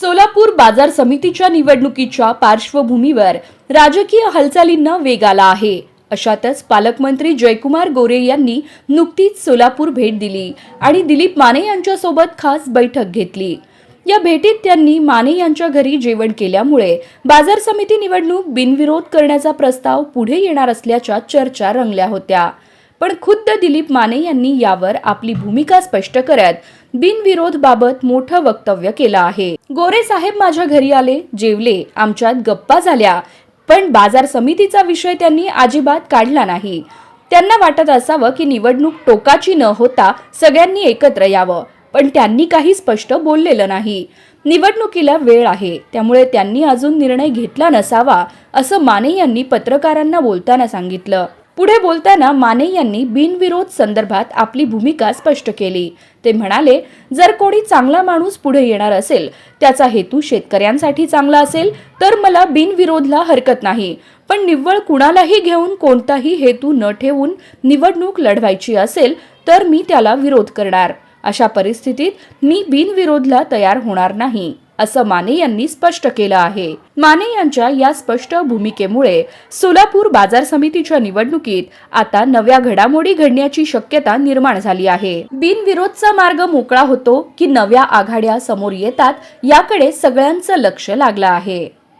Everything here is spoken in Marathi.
सोलापूर बाजार समितीच्या निवडणुकीच्या पार्श्वभूमीवर राजकीय हालचालींना वेग आला आहे. अशातच पालकमंत्री जयकुमार गोरे यांनी नुकतीच सोलापूर भेट दिली आणि दिलीप माने यांच्यासोबत खास बैठक घेतली. या भेटीत त्यांनी माने यांच्या घरी जेवण केल्यामुळे बाजार समिती निवडणूक बिनविरोध करण्याचा प्रस्ताव पुढे येणार असल्याच्या चर्चा रंगल्या होत्या. पण खुद्द दिलीप माने यांनी यावर आपली भूमिका स्पष्ट करत बिनविरोध बाबत मोठं वक्तव्य केलं आहे. गोरे साहेब माझ्या घरी आले जेवले आमच्यात गप्पा झाल्या. पण बाजार समितीचा विषय त्यांनी अजिबात काढला नाही. त्यांना वाटत असावं की निवडणूक टोकाची न होता सगळ्यांनी एकत्र यावं. पण त्यांनी काही स्पष्ट बोललेलं नाही. निवडणुकीला वेळ आहे. त्यामुळे त्यांनी अजून निर्णय घेतला नसावा असं माने यांनी पत्रकारांना बोलताना सांगितलं. पुढे बोलताना माने यांनी बिनविरोध संदर्भात आपली भूमिका स्पष्ट केली. ते म्हणाले जर कोणी चांगला माणूस पुढे येणार असेल त्याचा हेतू शेतकऱ्यांसाठी चांगला असेल तर मला बिनविरोधला हरकत नाही. पण निव्वळ कुणालाही घेऊन कोणताही हेतू न ठेवून निवडणूक लढवायची असेल तर मी त्याला विरोध करणार. अशा परिस्थितीत मी बिनविरोधला तयार होणार नाही. असं माने यांनी स्पष्ट केलं आहे. माने यांच्या या स्पष्ट भूमिकेमुळे सोलापूर बाजार समितीच्या निवडणुकीत आता नव्या घडामोडी घडण्याची शक्यता निर्माण झाली आहे. बिनविरोधचा मार्ग मोकळा होतो की नव्या आघाड्या समोर येतात याकडे सगळ्यांचं लक्ष लागलं आहे.